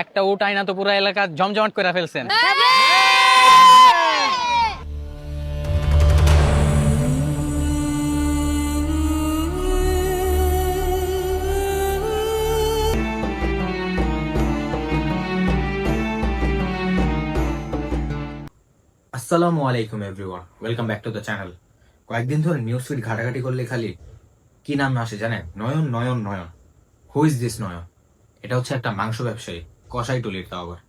একটা উট আইনা তো পুরো এলাকা জমজমাট করে ফেলছেন। আসসালামু আলাইকুম everyone, welcome back to the channel. কয়েকদিন ধরে নিউজ ফিড ঘাটাঘাটি করলে খালি কি নাম আসে জানেন? Nayan Nayan Nayan. Who is this Nayan? এটা হচ্ছে একটা মাংস ব্যবসায়ী। কষাই টলির তাও আবার।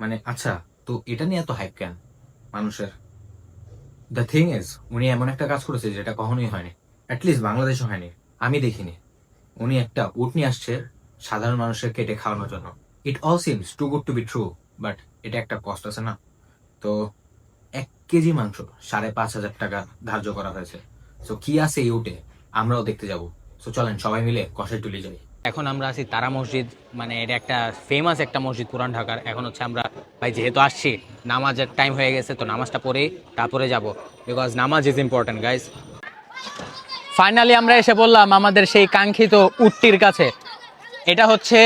মানে আচ্ছা তো এটা নিয়ে এত হাইপ কেন মানুষের? দ্য থিং ইজ উনি এমন একটা কাজ করেছে যেটা কখনোই হয়নি। অ্যাটলিস্ট বাংলাদেশে হয়নি। আমি দেখিনি। উনি একটা উট নিয়ে আসছে সাধারণ মানুষের কেটে খাওয়ানোর জন্য। It all seems too good to be true but এটা একটা কষ্ট আছে না? তো এক কেজি মাংস সাড়ে পাঁচ হাজার টাকা ধার্য করা হয়েছে। তো কি আছে এই উটে? আমরাও দেখতে যাব। তো চলেন সবাই মিলে কষাই তুলি যাই। এখন আমরা আছি তারা মসজিদ মানে এটা একটা ফেমাস একটা মসজিদ পুরান ঢাকার। এখন হচ্ছে আমরা, ভাই যেহেতু আসছি, নামাজের টাইম হয়ে গেছে, তো নামাজটা পড়ে তারপরে যাব। বিকজ নামাজ ইজ ইম্পর্টেন্ট গাইজ ফাইনালি আমরা এসে বললাম আমাদের সেই কাঙ্ক্ষিত উটটির কাছে। এটা হচ্ছে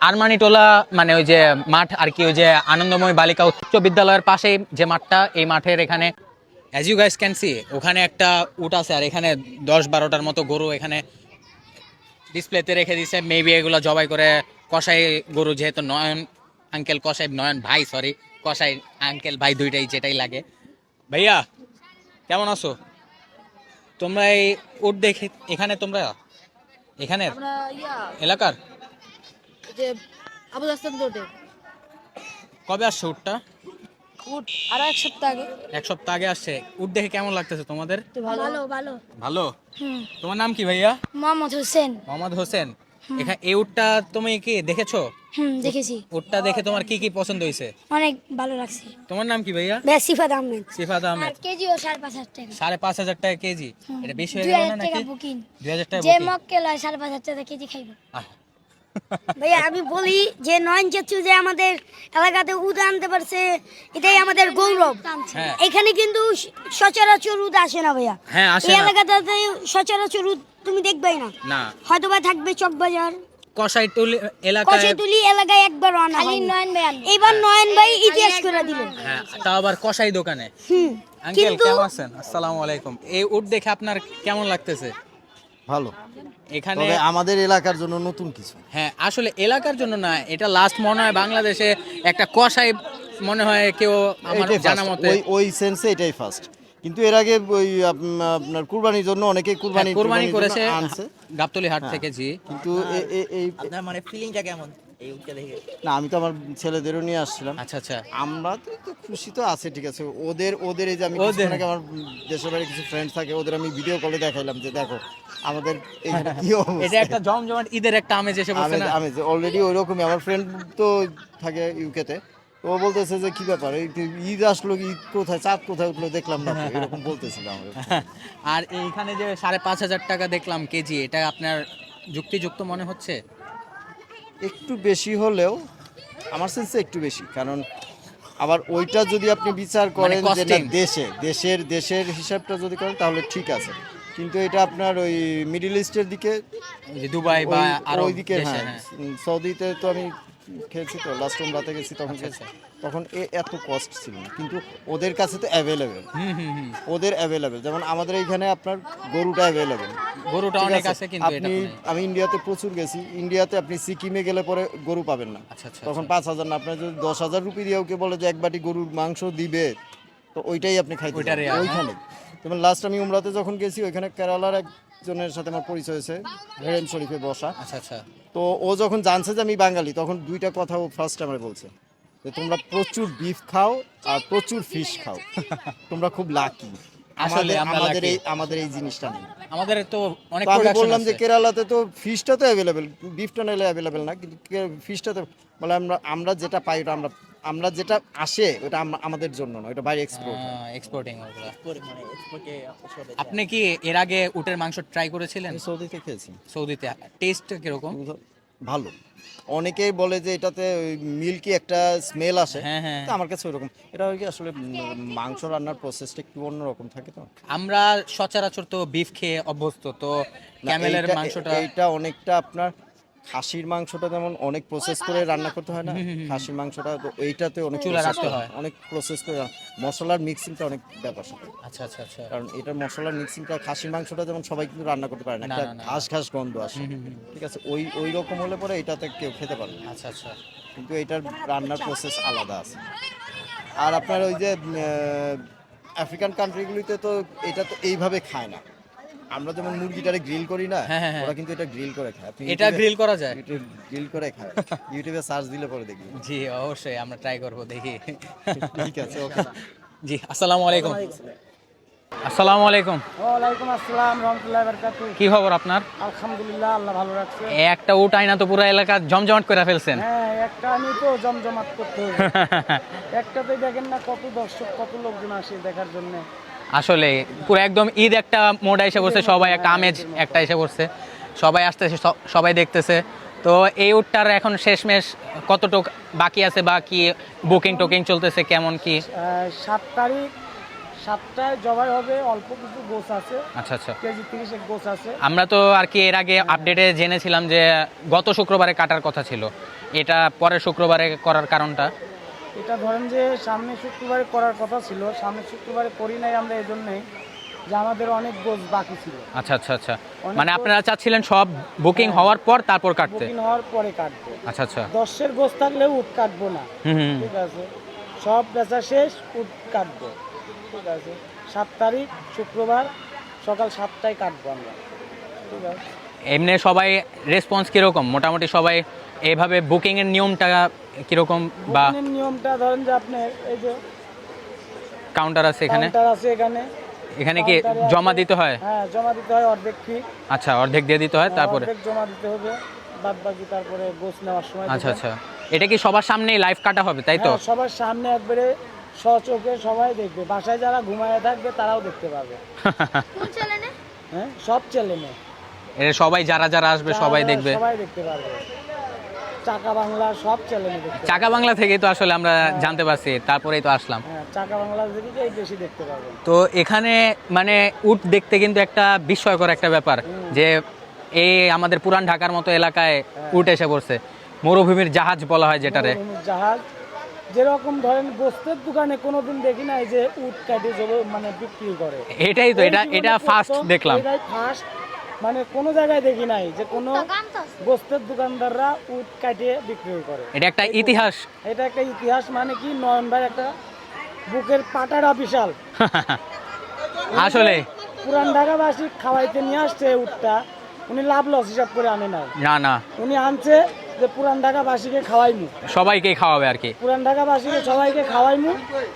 আরমানিটোলা মানে ওই যে মাঠ আর কি, ওই যে আনন্দময় বালিকা উচ্চ বিদ্যালয়ের পাশেই যে মাঠটা, এই মাঠের এখানে। As you guys can see ওখানে একটা উট আছে আর এখানে দশ বারোটার মতো গরু এখানে ডিসপ্লেতে রেখে দিছে মেবি এগুলো জবাই করে কষাই গরু যেহেতু নয়ন আঙ্কেল কষাই নয়ন ভাই সরি কষাই আঙ্কেল ভাই দুইটাই যেটাই লাগে। ভাইয়া কেমন আছো? তোমরা এই উট দেখে এখানে তোমরা? এখানে? এলাকার? কবে আসছে উটটা? উঠ আর এক সপ্তাহ আগে। এক সপ্তাহ আগে আসছে। উট দেখে কেমন লাগতেছে তোমাদের? ভালো। ভালো ভালো। তোমার নাম কি ভাইয়া? মোহাম্মদ হোসেন। মোহাম্মদ হোসেন। এখানে এই উটটা তুমি কি দেখেছ? হুম দেখেছি। উটটা দেখে তোমার কি কি পছন্দ হয়েছে? অনেক ভালো লাগছে। তোমার নাম কি ভাইয়া? আহমেদ। সিফাত আহমেদ। আর কেজিও সাড়ে পাঁচ হাজার টাকা। সাড়ে পাঁচ হাজার টাকা কেজি। এটা বেশি হয়ে গেল না হাজার টাকা বুকিং। দুই হাজার টাকা যে মক্কেল হয় সাড়ে পাঁচ হাজার টাকা কেজি খাইব। আহ, ভাইয়া আমি বলি যে নয়ন চেচু যে আমাদের এলাকাতে উদ আনতে পারছে এটাই আমাদের গৌরব। হ্যাঁ। এখানে কিন্তু সচরাচর উদ আসে না ভাইয়া। হ্যাঁ এই এলাকাটাতে সচরাচর উদ তুমি দেখবেই না। না। হয়তো বা থাকবে চকবাজার। কষাই টুলি এলাকায় একবার আনা খালি নয়ন ভাই এবার নয়ন ভাই ইতিহাস করে দিলেন। হ্যাঁ তাও আবার কষাই দোকানে। হুম। আঙ্কেল কেমন আছেন? আসসালামু আলাইকুম। এই উট দেখে আপনার কেমন লাগতেছে? ভালো। এখানে আমাদের এলাকার জন্য নতুন কিছু। হ্যাঁ আসলে এলাকার জন্য না এটা লাস্ট মনে হয় বাংলাদেশে একটা কষাই মনে হয় কেউ আমার জানা মতে ওই ওই সেন্সে এটাই ফার্স্ট কিন্তু এর আগে ওই আপ- আপনার কুরবানির জন্য অনেকে কুরবানি হ্যাঁ, কুরবানি করেছে আনছে। গাবতলি হাট হ্যাঁ। থেকে জি। কিন্তু এই আপনার মানে ফিলিংটা কেমন? এই উঠটা দেখে। না আমি তো আমার ছেলেদেরও নিয়ে আসছিলাম। আচ্ছা আচ্ছা। আমরা তো একটু খুশি তো আছে ঠিক আছে। ওদের ওদের এই যে আমি ওদের। কিছুক্ষণ আগে আমার দেশের বাড়ি কিছু ফ্রেন্ড থাকে ওদের আমি ভিডিও কলে দেখাইলাম যে দেখো আমাদের এখানে কি এটা অবস্থা একটা জমজমাট ঈদের একটা আমেজ এসে বসে না? আমি অলরেডি ওই রকমই আমার ফ্রেন্ড তো থাকে ইউকেতে তো ও বলতেছে যে কি ব্যাপার? এই তো ঈদ আসলো ঈদ কোথায়? চাঁদ কোথায় উঠল? দেখলাম না তো, এরকম বলতেছিল আমাকে। আর এইখানে যে সাড়ে পাঁচ হাজার টাকা দেখলাম কেজি এটা আপনার যুক্তিযুক্ত মনে হচ্ছে? একটু বেশি হলেও আমার সেন্সে একটু বেশি। কারণ আবার ওইটা যদি আপনি বিচার করেন যেটা দেশে দেশের দেশের হিসাবটা যদি করেন তাহলে ঠিক আছে। কিন্তু এটা আপনার ওই মিডিল ইস্টের দিকে দুবাই বা আর ওই- দিকে হ্যাঁ হ্যাঁ। সৌদিতে তো আমি খেয়েছি তো লাস্ট রাতে গেছি তখন খেয়েছে তখন এ এত কস্ট ছিল না কিন্তু ওদের কাছে তো অ্যাভেলেবেল ওদের অ্যাভেলেবেল যেমন আমাদের এইখানে আপনার গরুটা অ্যাভেলেবেল গরুটা অনেক আছে? কিন্তু আপনি আমি ইন্ডিয়াতে প্রচুর গেছি। ইন্ডিয়াতে আপনি সিকিমে গেলে পরে গরু পাবেন না। আচ্ছা আচ্ছা তখন পাঁচ হাজার না আপনার যদি দশ হাজার রুপি দিয়ে ওকে বলে যে এক বাটি গরুর মাংস দিবে তো ওইটাই আপনি খাইতে আর, ওইখানে? যেমন লাস্ট আমি উমরাতে যখন গেছি ওইখানে কেরালার একজনের সাথে আমার পরিচয় হয়েছে হেরেন শরীফে বসা। আচ্ছা আচ্ছা। তো ও যখন জানছে যে আমি বাঙালি তখন দুইটা কথা ও ফার্স্ট আমার বলছে যে তোমরা প্রচুর বিফ খাও আর প্রচুর ফিশ খাও। তোমরা খুব লাকি আসলে আমাদের আমরা এই আমাদের এই জিনিসটা নেই। আমাদের তো অনেক আমি বললাম যে কেরালাতে তো ফিশটা তো অ্যাভেলেবেল বিফটা নাইলে অ্যাভেলেবেল না কিন্তু ফিশটা তো বলে আমরা আমরা যেটা পাই ওটা আমরা আমরা যেটা আসে ওটা আমাদের জন্য না ওটা বাইরে এক্সপোর্ট এক্সপোর্টিং ওগুলা। মানে এক্সপোর্টে আপনি কি এর আগে উটের মাংস ট্রাই করেছিলেন? সৌদিতে খেয়েছি। সৌদিতে। টেস্ট কীরকম? ভালো। অনেকেই বলে যে এটাতে মিল্কি একটা স্মেল আসে হ্যাঁ হ্যাঁ। তো আমার কাছে ওরকম এটা হয় কি আসলে মাংস রান্নার প্রসেসটা একটু অন্যরকম থাকে তো? আমরা সচরাচর তো বিফ খেয়ে অভ্যস্ত তো ক্যামেলের মাংসটা এটা অনেকটা আপনার খাসির মাংসটা যেমন অনেক প্রসেস করে রান্না করতে হয় না। খাসির মাংসটা তো এইটাতে অনেক চুলা রাখতে হয়। অনেক প্রসেস করে মশলার মিক্সিংটা অনেক ব্যাপার। আচ্ছা আচ্ছা আচ্ছা। কারণ এটা মশলার মিক্সিংটা খাসির মাংসটা যেমন সবাই কিন্তু রান্না করতে পারে না। একটা। ঘাস ঘাস গন্ধ আসে। ঠিক আছে? ওই ওই রকম হলে পরে এটাতে কেউ খেতে পারে না। আচ্ছা আচ্ছা। কিন্তু এটার রান্নার প্রসেস আলাদা আছে। আর আপনার ওই যে আফ্রিকান কান্ট্রিগুলিতে তো এটা তো এইভাবে খায় না। আমরা যেমন মুরগিটারে গ্রিল করি না হ্যাঁ, হ্যাঁ, হ্যাঁ। ওরা কিন্তু এটা গ্রিল করে খায়। আপনি এটা গ্রিল করা যায়। গ্রিল করে খায়। ইউটিউবে সার্চ দিলে পরে দেখবি জি অবশ্যই আমরা ট্রাই করব দেখি। ঠিক আছে ওকে জি আসসালামু আলাইকুম। আসসালামু আলাইকুম। ওয়ালাইকুম আসসালাম রহমতুল্লাহ বারকাতু কি খবর আপনার? আলহামদুলিল্লাহ আল্লাহ ভালো রাখছে। একটা উট আইনা তো পুরো এলাকা জমজমাট করে ফেলছেন। হ্যাঁ একটা আমি তো জমজমাট করতে হবে একটাতে দেখেন না কত দর্শক কত লোকজন আসে দেখার জন্য। আসলে পুরো একদম ঈদ একটা মোড এসে পড়ছে সবাই একটা আমেজ একটা এসে পড়ছে। সবাই আসতেছে সবাই দেখতেছে। তো এই উটটার এখন শেষমেশ কতটুক বাকি আছে বা কি বুকিং টোকিং চলতেছে কেমন কি? সাত তারিখ সাতটায় জবাই হবে অল্প কিছু গোছ আছে। আচ্ছা আচ্ছা। কেজি তিরিশেক গোছ আছে। আমরা তো আর কি এর আগে আপডেটে জেনেছিলাম যে গত শুক্রবারে কাটার কথা ছিল। এটা পরের শুক্রবারে করার কারণটা। এটা ধরেন যে সামনে শুক্রবারে করার কথা ছিল সামনে শুক্রবারে করি নাই আমরা এই জন্যই যে আমাদের অনেক গোছ বাকি ছিল। আচ্ছা আচ্ছা আচ্ছা। মানে আপনারা চাচ্ছিলেন সব বুকিং হওয়ার পর তারপর কাটতে? বুকিং হওয়ার পরে কাটবো। আচ্ছা আচ্ছা। দশের গোছ থাকলেও উঠ কাটবো না। ঠিক আছে। সব বেচা শেষ উঠ কাটবো। ঠিক আছে। সাত তারিখ শুক্রবার সকাল সাতটায় কাটবো আমরা। ঠিক আছে। এমনি সবাই রেসপন্স কীরকম? মোটামুটি সবাই এইভাবে বুকিং এর নিয়মটা কীরকম বা নিয়মটা ধরেন যে আপনার এই যে কাউন্টার আছে এখানে? কাউন্টার আছে এখানে। এখানে কি জমা দিতে হয়? হ্যাঁ জমা দিতে হয় অর্ধেক ফি আচ্ছা অর্ধেক দিয়ে দিতে হয় তারপরে? অর্ধেক জমা দিতে হবে। বাদ বাকি তারপরে গোছ নেওয়ার সময় আচ্ছা আচ্ছা। এটা কি সবার সামনেই লাইভ কাটা হবে তাই তো? হ্যাঁ, সবার সামনে একবারে সচোখে সবাই দেখবে। বাসায় যারা ঘুমায় থাকবে তারাও দেখতে পাবে। হ্যাঁ সব চ্যানেলে। এটা সবাই যারা যারা আসবে সবাই দেখবে। সবাই দেখতে পারবে। চাকা বাংলা সব চ্যানেলে দেখতে চাকা বাংলা থেকেই তো আসলে আমরা জানতে পারছি তারপরেই তো আসলাম। হ্যাঁ চাকা বাংলা বেশি দেখতে তো এখানে মানে উট দেখতে কিন্তু একটা বিস্ময়কর একটা ব্যাপার যে এই আমাদের পুরান ঢাকার মতো এলাকায় উট এসে পড়ছে। মরুভূমির জাহাজ বলা হয় যেটারে। জাহাজ যেরকম ধরেন গোস্তের দোকানে কোনোদিন দেখি নাই যে উট কাটে মানে বিক্রি করে। এটাই তো এটা এটা ফার্স্ট দেখলাম। এটাই ফার্স্ট মানে কোনো জায়গায় দেখি নাই যে কোনো গোস্তের দোকানদাররা উট কাটিয়ে বিক্রি করে। এটা একটা ইতিহাস। এটা একটা ইতিহাস মানে কি? নয়ন ভাই একটা বুকের পাটাটা বিশাল আসলে। পুরান ঢাকাবাসী খাওয়াইতে নিয়ে আসছে উটটা। উনি লাভ লস হিসাব করে আনে নাই। না না। উনি আনছে যে পুরান ঢাকাবাসীকে খাওয়াইমু। সবাইকে খাওয়াবে আর কি। পুরান ঢাকাবাসীকে সবাইকে খাওয়াইমু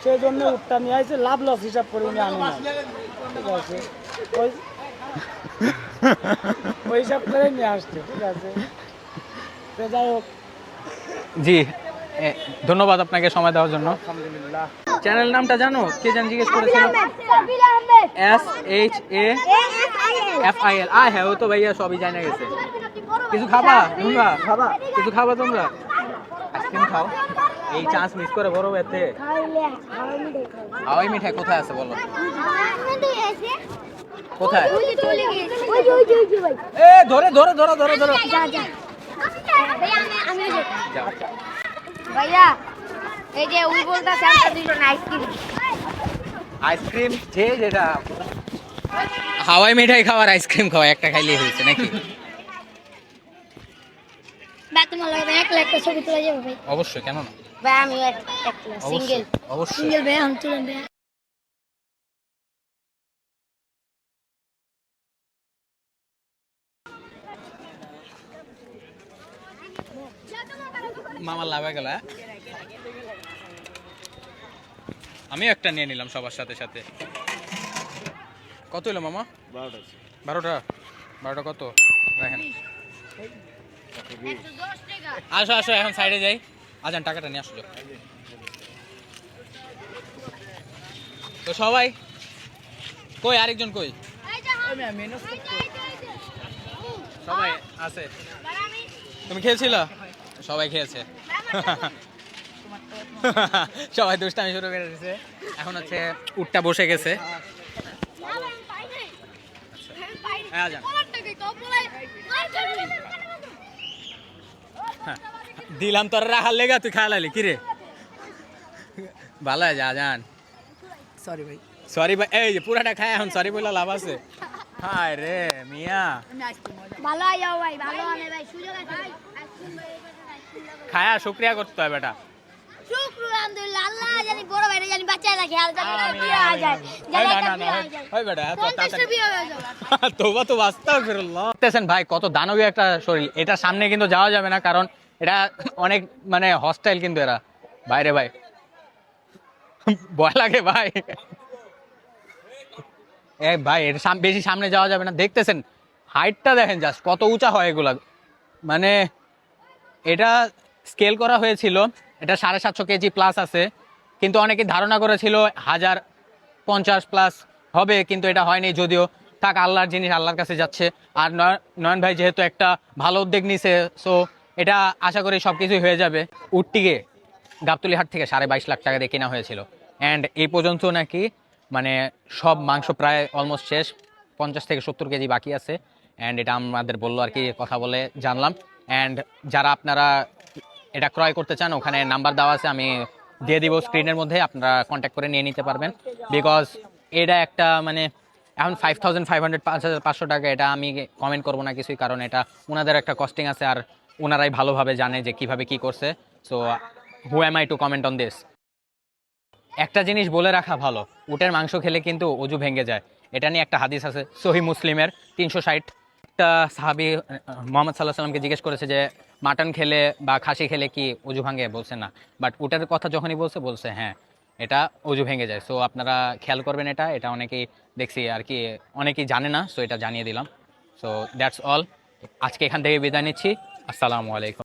সেই জন্য উটটা নিয়ে আসছে লাভ লস হিসাব করে উনি আনে নাই। ঠিক আছে? ওই ওই হিসাব করে নিয়ে আসছে ঠিক আছে? তো যাই হোক। জি ধন্যবাদ আপনাকে সময় দেওয়ার জন্য। আলহামদুলিল্লাহ। চ্যানেল নামটা জানো? কে জান জিজ্ঞেস করেছিল? S H A F I L আয় হ্যাঁ ও তো ভাইয়া সবই জানা গেছে। কিছু খাবা? তোমরা খাবা। কিছু খাবা তোমরা? আইসক্রিম খাও। এই চান্স মিস করে বড় এতে হাওয়াই মিঠাই কোথায় আছে বলো? কোথায়? এ ধরে ধরে ধরো ধরো ধরো। ভাইয়া এই যে উই বলতাছে আমরা দুইজন আইসক্রিম। আইসক্রিম যে যেটা। হাওয়াই মিঠাই খাওয়ার আইসক্রিম খাওয়া একটা খাইলে হয়েছে নাকি? অবশ্যই কেন না? ভাই আমি সিঙ্গেল অবশ্যই অবশ্যই। সিঙ্গেল ভাই আমি তুলেন ভাই মামার লাভ গেল হ্যাঁ? আমিও একটা নিয়ে নিলাম সবার সাথে সাথে। কত হলো মামা? বারোটা বারোটা? কত? দেখেন। আসো আসো এখন সাইডে যাই। আজান টাকাটা নিয়ে আসো তো সবাই কই আরেকজন কই? সবাই আছে। তুমি খেয়েছিল সবাই খেয়েছে সবাই দুষ্টামি শুরু করে দিয়েছে এখন হচ্ছে উটটা বসে গেছে। হ্যাঁ। দিলাম তোর রাখার লেগা তুই খাওয়া লাগলি কিরে ভালো আছে যা যান সরি ভাই। সরি ভাই এই যে পুরাটা খায় এখন সরি বলে লাভ আছে। হায় রে মিয়া। ভালো আইও ভাই ভালো আনে ভাই সুযোগ আছে ভাই। খায়া শুক্রিয়া করতে হয় বেটা। ভাই কত একটা শরীর। এটা সামনে কিন্তু যাওয়া যাবে না কারণ এটা অনেক মানে হস্টাইল কিন্তু এরা। বাইরে ভাই। ভয় লাগে ভাই। এ ভাই সাম- বেশি সামনে যাওয়া যাবে না। দেখতেছেন হাইটটা দেখেন জাস্ট কত উঁচা হয় এগুলা। মানে এটা স্কেল করা হয়েছিল, এটা সাড়ে সাতশো কেজি প্লাস আছে, কিন্তু অনেকে ধারণা করেছিল হাজার পঞ্চাশ প্লাস হবে, কিন্তু এটা হয়নি, যদিও থাক, আল্লাহর জিনিস আল্লাহর কাছে যাচ্ছে। আর নয়- নয়ন ভাই যেহেতু একটা ভালো উদ্যোগ নিছে সো এটা আশা করি সব কিছুই হয়ে যাবে। উটটিকে গাবতলিহাট থেকে সাড়ে বাইশ লাখ টাকা দিয়ে কেনা হয়েছিল। অ্যান্ড এই পর্যন্ত নাকি মানে সব মাংস প্রায় অলমোস্ট শেষ, পঞ্চাশ থেকে সত্তর কেজি বাকি আছে। অ্যান্ড এটা আমাদের বলল আর কি, কথা বলে জানলাম। অ্যান্ড যারা আপনারা এটা ক্রয় করতে চান, ওখানে নাম্বার দেওয়া আছে, আমি দিয়ে দিব স্ক্রিনের মধ্যে, আপনারা কন্ট্যাক্ট করে নিয়ে নিতে পারবেন। বিকজ এটা একটা মানে এখন ফাইভ থাউজেন্ড ফাইভ হান্ড্রেড পাঁচ হাজার পাঁচশো টাকা, এটা আমি কমেন্ট করব না কিছুই, কারণ এটা ওনাদের একটা কস্টিং আছে, আর ওনারাই ভালোভাবে জানে যে কীভাবে কি করছে। So who am I to comment on this একটা জিনিস বলে রাখা ভালো, উটের মাংস খেলে কিন্তু অজু ভেঙে যায়। এটা নিয়ে একটা হাদিস আছে, সহি মুসলিমের, তিনশো ষাট একটা সাহাবি মোহাম্মদ সাল্লাহ সাল্লামকে জিজ্ঞেস করেছে যে, মাটন খেলে বা খাসি খেলে কি অজু ভাঙে? বলছে, না। বাট ওটার কথা যখনই বলছে বলছে হ্যাঁ এটা অজু ভেঙে যায়। সো আপনারা খেয়াল করবেন এটা এটা অনেকেই দেখছি আর কি, অনেকেই জানে না সো এটা জানিয়ে দিলাম। সো দ্যাটস অল আজকে এখান থেকে বিদায় নিচ্ছি। আসসালামু আলাইকুম।